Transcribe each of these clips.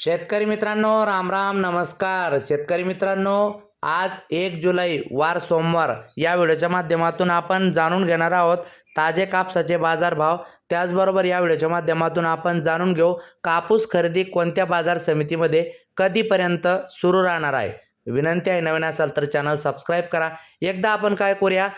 शेतकरी मित्रांनो राम राम नमस्कार. शेतकरी मित्रांनो आज एक जुलै वार सोमवार. या व्हिडिओच्या माध्यमातून आपण जाणून घेणार आहोत ताजे कापसाचे बाजारभाव. त्याचबरोबर या व्हिडिओच्या माध्यमातून आपण जाणून घेऊ कापूस खरेदी कोणत्या बाजार समितीमध्ये कधीपर्यंत सुरू राहणार आहे. विनंती आहे नवीन असाल तर चॅनल सबस्क्राईब करा. एकदा आपण काय करूया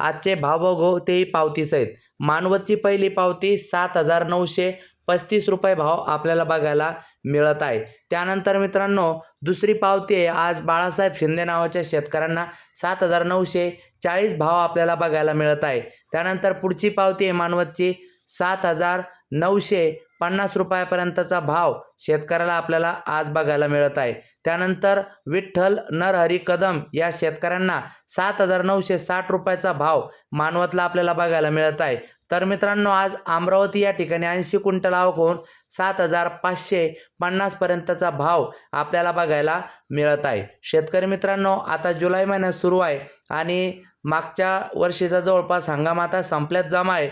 आजचे भाव बघू तेही पावतीसहित. मानवतची पहिली पावती सात हजार नऊशे पस्तीस रुपये भाव आपल्याला बघायला मिळत आहे. त्यानंतर मित्रांनो दुसरी पावती आहे. आज बाळासाहेब शिंदे नावाच्या शेतकऱ्यांना सात हजार नऊशे चाळीस भाव आपल्याला बघायला मिळत आहे. त्यानंतर पुढची पावती आहे मानवतची सात हजार नऊशे पन्नास रुपयापर्यंतचा भाव शेतकऱ्याला आपल्याला आज बघायला मिळत आहे. त्यानंतर विठ्ठल नरहरी कदम या शेतकऱ्यांना सात हजार नऊशे साठ रुपयाचा भाव मानवतला आपल्याला बघायला मिळत आहे. तर मित्रांनो आज अमरावती या ठिकाणी ऐंशी क्विंटल आवक होऊन सात हजार पाचशे पन्नासपर्यंतचा भाव आपल्याला बघायला मिळत आहे. शेतकरी मित्रांनो आता जुलै महिन्यात सुरू आहे आणि मागच्या वर्षीचा जवळपास हंगाम आता संपल्यात जमा आहे.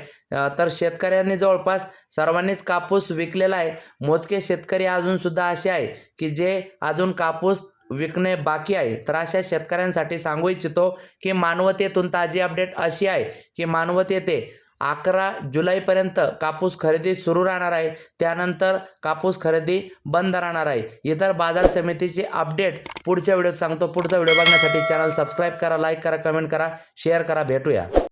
तर शेतकऱ्यांनी जवळपास सर्वांनीच कापूस विकलेला आहे. मोजके शेतकरी अजूनसुद्धा असे आहे की जे अजून कापूस विकणे बाकी आहे. तर अशा शेतकऱ्यांसाठी सांगू इच्छितो की मानवतेतून ताजी अपडेट अशी आहे की मानवतेते अकरा जुलैपर्यंत कापूस खरेदी सुरू राहणार आहे. त्यानंतर कापूस खरेदी बंद राहणार आहे. इतर बाजार समितीची अपडेट पुढच्या व्हिडिओत सांगतो. पुढचा व्हिडिओ बघण्यासाठी चॅनल सबस्क्राईब करा लाईक करा कमेंट करा शेअर करा. भेटूया.